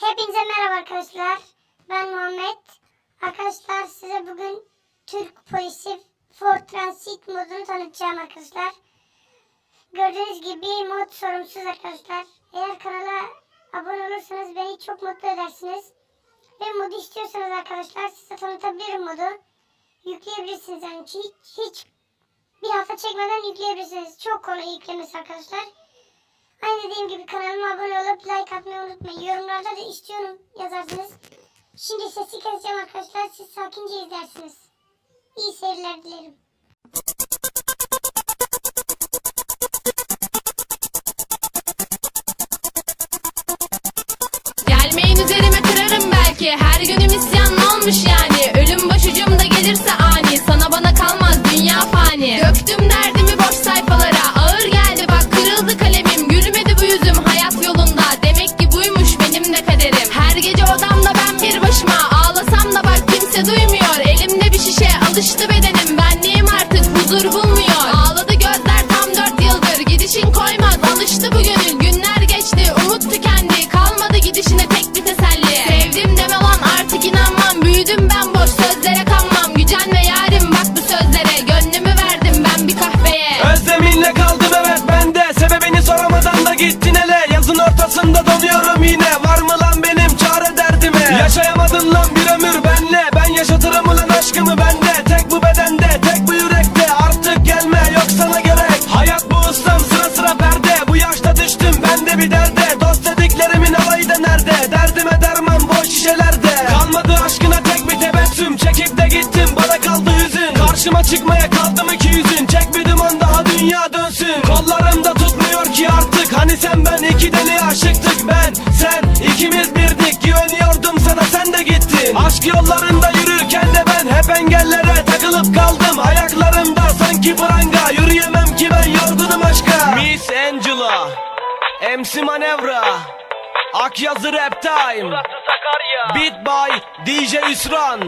Hepinize merhaba arkadaşlar. Ben Muhammed. Arkadaşlar size bugün Türk polisi Ford Transit modunu tanıtacağım arkadaşlar. Gördüğünüz gibi mod sorumsuz arkadaşlar. Eğer kanala abone olursanız beni çok mutlu edersiniz. Ve modu istiyorsanız arkadaşlar size tanıtabilirim modu. Yükleyebilirsiniz yani hiç, hiç bir hafta çekmeden yükleyebilirsiniz. Çok kolay yüklemesi arkadaşlar. Aynı dediğim gibi kanalıma abone olup like atmayı unutmayın. Yorumlarda da istiyorum yazarsınız. Şimdi sesi keseceğim arkadaşlar. Siz sakince izlersiniz. İyi seyirler dilerim. Gelmeyin üzerime kırarım belki Her günüm isyan olmuş yani Ölüm başucumda gelirse ani Sana bana kalmaz dünya fani Döktüm derdimi donuyorum yine Var mı lan benim çare derdime? Yaşayamadın lan bir ömür benle Ben yaşatırım ulan aşkımı bende. Tek bu bedende tek bu yürekte Artık gelme yok sana gerek. Hayat bu ıssam sıra sıra perde. Bu yaşta düştüm ben de bir derde. Dost dediklerimin alayı da nerede? Derdime derman boş şişelerde. Kalmadı aşkına tek bir tebessüm. Çekip de gittim bana kaldı hüzün Karşıma çıkmaya kaldım engellere takılıp kaldım. Ayaklarımda sanki pranga. Yürüyemem ki ben yorgunum aşka. Miss Angela MC Manevra Akyazı Rap Time. Beat by DJ Hüsran